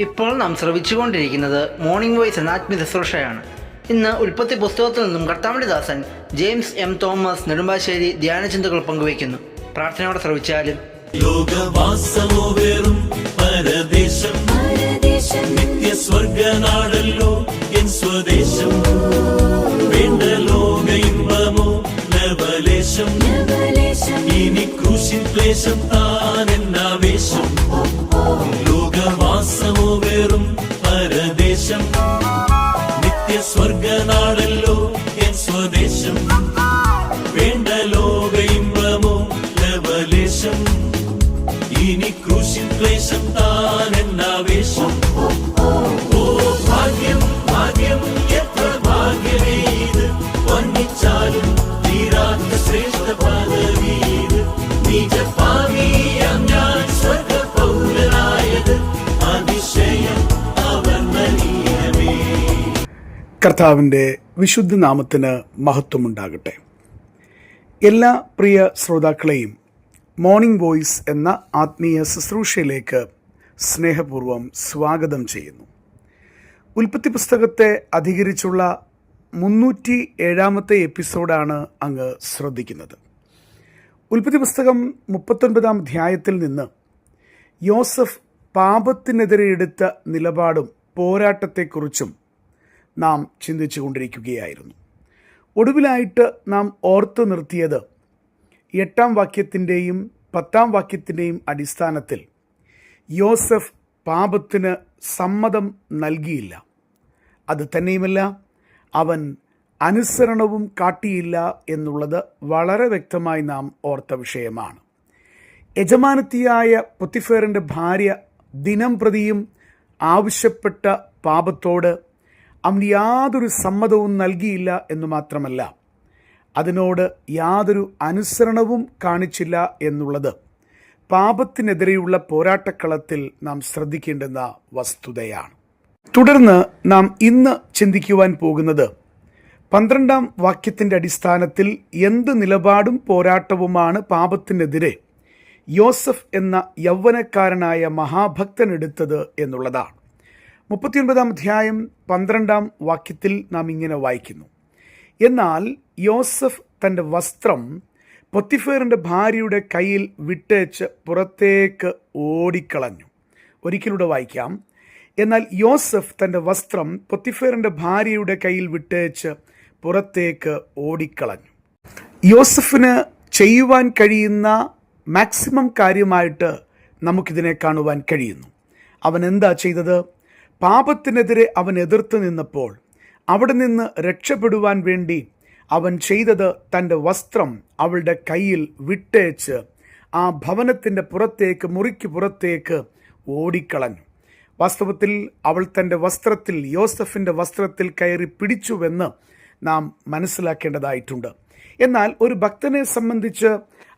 ഇപ്പോൾ നാം ശ്രവിച്ചുകൊണ്ടിരിക്കുന്നത് morning voice എന്ന ആത്മീയ ശുശ്രൂഷയാണ്. ഇന്ന് ഉൽപ്പത്തി പുസ്തകത്തിൽ നിന്നും കർത്താമണിദാസൻ ജെയിംസ് എം തോമസ് നെടുമ്പാശ്ശേരി ധ്യാനചിന്തകൾ പങ്കുവയ്ക്കുന്നു. പ്രാർത്ഥനയോടെ ശ്രവിച്ചാലും. ലോകവാസമോ വെറും പരദേശം. എൻ സ്വദേശം. വേണ്ട ലോക ഇമ്പമോ ലവലേശം ഇനി ക്രൂശിൻ ക്ലേശം താൻ കർത്താവിന്റെ വിശുദ്ധ നാമത്തിന് മഹത്വമുണ്ടാകട്ടെ. എല്ലാ പ്രിയ ശ്രോതാക്കളെയും മോർണിംഗ് വോയിസ് എന്ന ആത്മീയ ശുശ്രൂഷയിലേക്ക് സ്നേഹപൂർവം സ്വാഗതം ചെയ്യുന്നു. ഉൽപ്പത്തി പുസ്തകത്തെ അധികരിച്ചുള്ള മുന്നൂറ്റി ഏഴാമത്തെ എപ്പിസോഡാണ് അങ്ങ് ശ്രദ്ധിക്കുന്നത്. ഉൽപ്പത്തി പുസ്തകം മുപ്പത്തൊൻപതാം അധ്യായത്തിൽ നിന്ന് യോസഫ് പാപത്തിനെതിരെ എടുത്ത നിലപാടും പോരാട്ടത്തെക്കുറിച്ചും നാം ചിന്തിച്ചു കൊണ്ടിരിക്കുകയായിരുന്നു ഒടുവിലായിട്ട് നാം ഓർത്തു നിർത്തിയത് എട്ടാം വാക്യത്തിന്റെയും പത്താം വാക്യത്തിന്റെയും അടിസ്ഥാനത്തിൽ യോസഫ് പാപത്തിന് സമ്മതം നൽകിയില്ല. അത് തന്നെയുമല്ല അവൻ അനുസരണവും കാട്ടിയില്ല എന്നുള്ളത് വളരെ വ്യക്തമായി നാം ഓർത്ത വിഷയമാണ്. യജമാനത്തിയായ പൊത്തിഫേറിന്റെ ഭാര്യ ദിനം പ്രതിയും ആവശ്യപ്പെട്ട പാപത്തോട് അവൻ യാതൊരു സമ്മതവും നൽകിയില്ല എന്ന് മാത്രമല്ല അതിനോട് യാതൊരു അനുസരണവും കാണിച്ചില്ല എന്നുള്ളത് പാപത്തിനെതിരെയുള്ള പോരാട്ടക്കളത്തിൽ നാം ശ്രദ്ധിക്കേണ്ടുന്ന വസ്തുതയാണ്. തുടർന്ന് നാം ഇന്ന് ചിന്തിക്കുവാൻ പോകുന്നത് പന്ത്രണ്ടാം വാക്യത്തിന്റെ അടിസ്ഥാനത്തിൽ എന്ത് നിലപാടും പോരാട്ടവുമാണ് പാപത്തിനെതിരെ യോസഫ് എന്ന യൗവനക്കാരനായ മഹാഭക്തൻ എടുത്തത് എന്നുള്ളതാണ്. മുപ്പത്തിയൊൻപതാം അധ്യായം പന്ത്രണ്ടാം വാക്യത്തിൽ നാം ഇങ്ങനെ വായിക്കുന്നു. എന്നാൽ യോസഫ് തന്റെ വസ്ത്രം പൊത്തിഫേറിന്റെ ഭാര്യയുടെ കയ്യിൽ വിട്ടേച്ച് പുറത്തേക്ക് ഓടിക്കളഞ്ഞു. ഒരിക്കലൂടെ വായിക്കാം. എന്നാൽ യോസഫ് തന്റെ വസ്ത്രം പൊത്തിഫേറിന്റെ ഭാര്യയുടെ കയ്യിൽ വിട്ടേച്ച് പുറത്തേക്ക് ഓടിക്കളഞ്ഞു. യോസഫിന് ചെയ്യുവാൻ കഴിയുന്ന മാക്സിമം കാര്യമായിട്ട് നമുക്കിതിനെ കാണുവാൻ കഴിയുന്നു. അവൻ എന്താ ചെയ്തത്? പാപത്തിനെതിരെ അവൻ എതിർത്ത് നിന്നപ്പോൾ അവിടെ നിന്ന് രക്ഷപ്പെടുവാൻ വേണ്ടി അവൻ ചെയ്തത് തന്റെ വസ്ത്രം അവളുടെ കയ്യിൽ വിട്ടേച്ച് ആ ഭവനത്തിന്റെ പുറത്തേക്ക് മുറിക്ക് പുറത്തേക്ക് ഓടിക്കളഞ്ഞു. വാസ്തവത്തിൽ അവൾ തന്റെ വസ്ത്രത്തിൽ യോസഫിന്റെ വസ്ത്രത്തിൽ കയറി പിടിച്ചുവെന്ന് നാം മനസ്സിലാക്കേണ്ടതായിട്ടുണ്ട്. എന്നാൽ ഒരു ഭക്തനെ സംബന്ധിച്ച്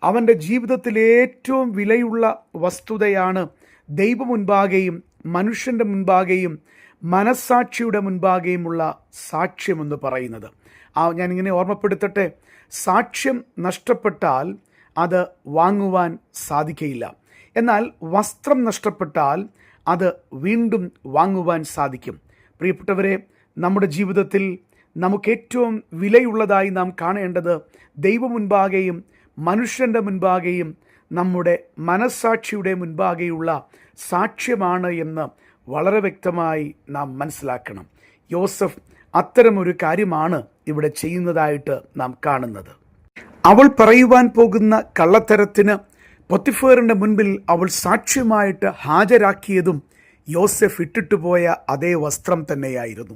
അവന്റെ ജീവിതത്തിൽ ഏറ്റവും വിലയുള്ള വസ്തുതയാണ് ദൈവ മുൻപാകെയും മനുഷ്യന്റെ മുൻപാകെയും മനസ്സാക്ഷിയുടെ മുൻപാകെയുമുള്ള സാക്ഷ്യമെന്ന് പറയുന്നത്. ആ ഞാനിങ്ങനെ ഓർമ്മപ്പെടുത്തട്ടെ. സാക്ഷ്യം നഷ്ടപ്പെട്ടാൽ അത് വാങ്ങുവാൻ സാധിക്കയില്ല. എന്നാൽ വസ്ത്രം നഷ്ടപ്പെട്ടാൽ അത് വീണ്ടും വാങ്ങുവാൻ സാധിക്കും. പ്രിയപ്പെട്ടവരെ നമ്മുടെ ജീവിതത്തിൽ നമുക്ക് ഏറ്റവും വിലയുള്ളതായി നാം കാണേണ്ടത് ദൈവം മുൻപാകെയും മനുഷ്യന്റെ മുൻപാകെയും നമ്മുടെ മനസ്സാക്ഷിയുടെ മുൻപാകെയുള്ള സാക്ഷ്യമാണ് എന്ന് വളരെ വ്യക്തമായി നാം മനസ്സിലാക്കണം. യോസഫ് അത്തരമൊരു കാര്യമാണ് ഇവിടെ ചെയ്യുന്നതായിട്ട് നാം കാണുന്നത്. അവൾ പറയുവാൻ പോകുന്ന കള്ളത്തരത്തിന് പൊത്തിഫേറിന്റെ മുൻപിൽ അവൾ സാക്ഷ്യമായിട്ട് ഹാജരാക്കിയതും യോസെഫ് ഇട്ടിട്ട് പോയ അതേ വസ്ത്രം തന്നെയായിരുന്നു.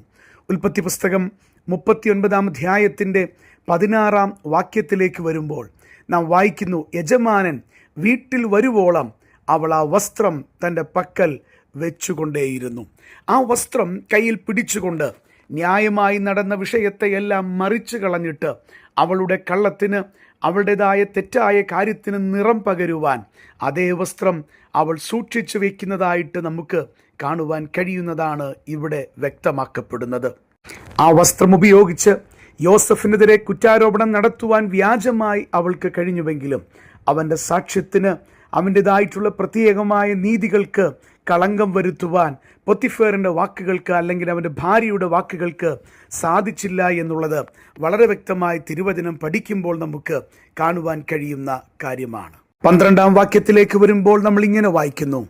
ഉൽപ്പത്തി പുസ്തകം മുപ്പത്തിയൊൻപതാം അധ്യായത്തിന്റെ പതിനാറാം വാക്യത്തിലേക്ക് വരുമ്പോൾ നാം വായിക്കുന്നു യജമാനൻ വീട്ടിൽ വരുവോളം അവൾ ആ വസ്ത്രം തന്റെ പക്കൽ വെച്ചുകൊണ്ടേയിരുന്നു. ആ വസ്ത്രം കയ്യിൽ പിടിച്ചുകൊണ്ട് ന്യായമായി നടന്ന വിഷയത്തെയെല്ലാം മറിച്ചു കളഞ്ഞിട്ട് അവളുടെ കള്ളത്തിന് അവളുടേതായ തെറ്റായ കാര്യത്തിന് നിറം പകരുവാൻ അതേ വസ്ത്രം അവൾ സൂക്ഷിച്ചു വയ്ക്കുന്നതായിട്ട് നമുക്ക് കാണുവാൻ കഴിയുന്നതാണ് ഇവിടെ വ്യക്തമാക്കപ്പെടുന്നത്. ആ വസ്ത്രം ഉപയോഗിച്ച് യോസഫിനെതിരെ കുറ്റാരോപണം നടത്തുവാൻ വ്യാജമായി അവൾക്ക് കഴിഞ്ഞുവെങ്കിലും അവന്റെ സാക്ഷ്യത്തിന് അവന്റെതായിട്ടുള്ള പ്രത്യേകമായ നീതികൾക്ക് കളങ്കം വരുത്തുവാൻ പൊത്തിഫേറിന്റെ വാക്കുകൾക്ക് അല്ലെങ്കിൽ അവന്റെ ഭാര്യയുടെ വാക്കുകൾക്ക് സാധിച്ചില്ല എന്നുള്ളത് വളരെ വ്യക്തമായി തിരുവചനം പഠിക്കുമ്പോൾ നമുക്ക് കാണുവാൻ കഴിയുന്ന കാര്യമാണ്. പന്ത്രണ്ടാം വാക്യത്തിലേക്ക് വരുമ്പോൾ നമ്മൾ ഇങ്ങനെ വായിക്കുന്നു.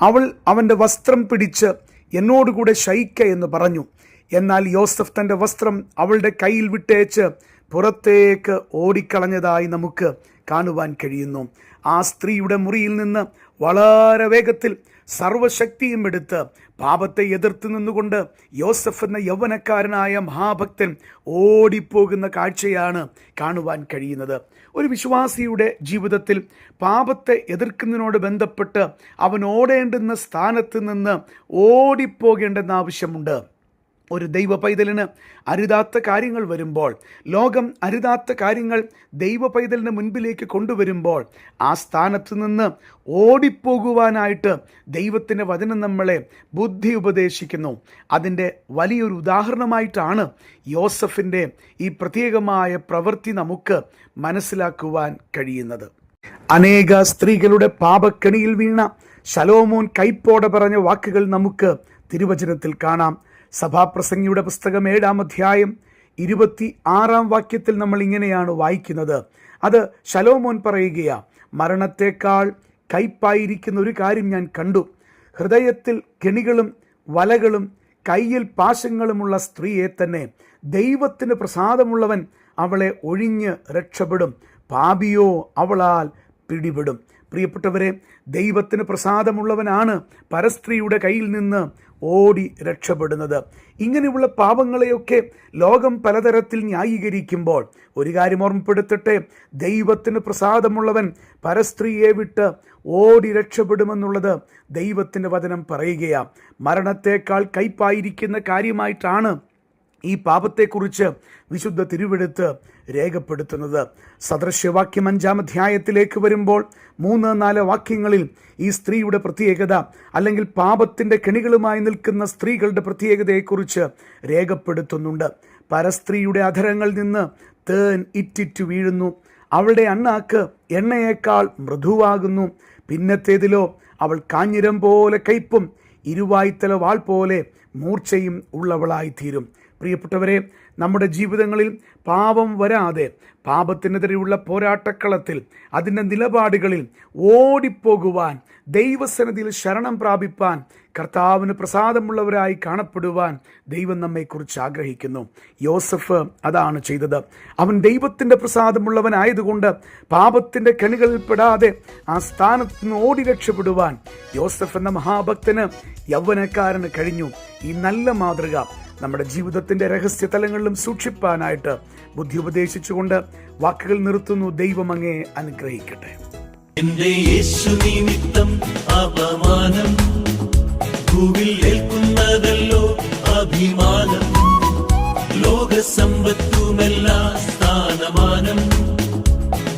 അവൾ അവന്റെ വസ്ത്രം പിടിച്ച് എന്നോടുകൂടെ ശയിക്ക എന്ന് പറഞ്ഞു. എന്നാൽ യോസഫ് തന്റെ വസ്ത്രം അവളുടെ കയ്യിൽ വിട്ടേച്ച് പുറത്തേക്ക് ഓടിക്കളഞ്ഞതായി നമുക്ക് കാണുവാൻ കഴിയുന്നു. ആ സ്ത്രീയുടെ മുറിയിൽ നിന്ന് വളരെ വേഗത്തിൽ സർവശക്തിയും എടുത്ത് പാപത്തെ എതിർത്ത് നിന്നുകൊണ്ട് യോസഫ് എന്ന യൗവനക്കാരനായ മഹാഭക്തൻ ഓടിപ്പോകുന്ന കാഴ്ചയാണ് കാണുവാൻ കഴിയുന്നത്. ഒരു വിശ്വാസിയുടെ ജീവിതത്തിൽ പാപത്തെ എതിർക്കുന്നതിനോട് ബന്ധപ്പെട്ട് അവൻ ഓടേണ്ടുന്ന സ്ഥാനത്ത് നിന്ന് ഓടിപ്പോകേണ്ടെന്ന ആവശ്യമുണ്ട്. ഒരു ദൈവ പൈതലിന് അരുതാത്ത കാര്യങ്ങൾ വരുമ്പോൾ ലോകം അരുതാത്ത കാര്യങ്ങൾ ദൈവ പൈതലിന് മുൻപിലേക്ക് കൊണ്ടുവരുമ്പോൾ ആ സ്ഥാനത്ത് നിന്ന് ഓടിപ്പോകുവാനായിട്ട് ദൈവത്തിന്റെ വചനം നമ്മളെ ബുദ്ധി ഉപദേശിക്കുന്നു. അതിന്റെ വലിയൊരു ഉദാഹരണമായിട്ടാണ് യോസഫിന്റെ ഈ പ്രത്യേകമായ പ്രവൃത്തി നമുക്ക് മനസ്സിലാക്കുവാൻ കഴിയുന്നത്. അനേക സ്ത്രീകളുടെ പാപക്കണിയിൽ വീണ ശലോമോൻ കൈപ്പോടെ പറഞ്ഞ വാക്കുകൾ നമുക്ക് തിരുവചനത്തിൽ കാണാം. സഭാപ്രസംഗിയുടെ പുസ്തകം ഏഴാം അധ്യായം ഇരുപത്തി ആറാം വാക്യത്തിൽ നമ്മൾ ഇങ്ങനെയാണ് വായിക്കുന്നത്. അത് ശലോമോൻ പറയുകയാ മരണത്തെക്കാൾ കയ്പായിരിക്കുന്ന ഒരു കാര്യം ഞാൻ കണ്ടു. ഹൃദയത്തിൽ കെണികളും വലകളും കയ്യിൽ പാശങ്ങളുമുള്ള സ്ത്രീയെ തന്നെ ദൈവത്തിന് പ്രസാദമുള്ളവൻ അവളെ ഒഴിഞ്ഞ് രക്ഷപ്പെടും. പാപിയോ അവളാൽ പിടിപെടും. പ്രിയപ്പെട്ടവരെ ദൈവത്തിന് പ്രസാദമുള്ളവനാണ് പരസ്ത്രീയുടെ കയ്യിൽ നിന്ന് ഓടി രക്ഷപ്പെടുന്നത്. ഇങ്ങനെയുള്ള പാപങ്ങളെയൊക്കെ ലോകം പലതരത്തിൽ ന്യായീകരിക്കുമ്പോൾ ഒരു കാര്യം ഓർമ്മപ്പെടുത്തട്ടെ. ദൈവത്തിന് പ്രസാദമുള്ളവൻ പരസ്ത്രീയെ വിട്ട് ഓടി രക്ഷപ്പെടുമെന്നുള്ളത് ദൈവത്തിന്റെ വചനം പറയുകയാണ് മരണത്തേക്കാൾ കയ്പായിരിക്കുന്ന കാര്യമായിട്ടാണ് ഈ പാപത്തെക്കുറിച്ച് വിശുദ്ധ തിരുവെടുത്ത് രേഖപ്പെടുത്തുന്നത്. സദൃശ്യവാക്യം അഞ്ചാം അധ്യായത്തിലേക്ക് വരുമ്പോൾ മൂന്ന് നാല് വാക്യങ്ങളിൽ ഈ സ്ത്രീയുടെ പ്രത്യേകത അല്ലെങ്കിൽ പാപത്തിന്റെ കെണികളുമായി നിൽക്കുന്ന സ്ത്രീകളുടെ പ്രത്യേകതയെക്കുറിച്ച് രേഖപ്പെടുത്തുന്നുണ്ട്. പരസ്ത്രീയുടെ അധരങ്ങളിൽ നിന്ന് തേൻ ഇറ്റിറ്റു വീഴുന്നു. അവളുടെ അണ്ണാക്ക് എണ്ണയേക്കാൾ മൃദുവാകുന്നു. പിന്നത്തേതിലോ അവൾ കാഞ്ഞിരം പോലെ കയ്പും ഇരുവായ്ത്തല വാൾ പോലെ മൂർച്ചയും ഉള്ളവളായിത്തീരും. പ്രിയപ്പെട്ടവരെ നമ്മുടെ ജീവിതങ്ങളിൽ പാപം വരാതെ പാപത്തിനെതിരെയുള്ള പോരാട്ടക്കളത്തിൽ അതിന്റെ നിലപാടുകളിൽ ഓടിപ്പോകുവാൻ ദൈവസന്നിധിയിൽ ശരണം പ്രാപിപ്പാൻ കർത്താവിന് പ്രസാദമുള്ളവരായി കാണപ്പെടുവാൻ ദൈവം നമ്മെക്കുറിച്ച് ആഗ്രഹിക്കുന്നു. യോസഫ് അതാണ് ചെയ്തത്. അവൻ ദൈവത്തിന്റെ പ്രസാദമുള്ളവനായതുകൊണ്ട് പാപത്തിന്റെ കെണികളിൽ പെടാതെ ആ സ്ഥാനത്ത് നിന്ന് ഓടി രക്ഷപ്പെടുവാൻ യോസഫ് എന്ന മഹാഭക്തന് യൗവനക്കാരന് കഴിഞ്ഞു. ഈ നല്ല മാതൃക നമ്മുടെ ജീവിതത്തിന്റെ രഹസ്യ തലങ്ങളിലും സൂക്ഷിപ്പാനായിട്ട് ബുദ്ധി ഉപദേശിച്ചുകൊണ്ട് വാക്കുകൾ നിർത്തുന്നു ദൈവം അങ്ങേ അനുഗ്രഹിക്കട്ടെ. എന്റെ യേശു അപമാനം അഭിമാനം. സ്ഥാനമാനം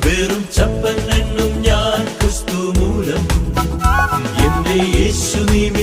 വെറും ചപ്പൻ ഞാൻ ക്രിസ്തു മൂലം എന്റെ യേശു നിമിത്തം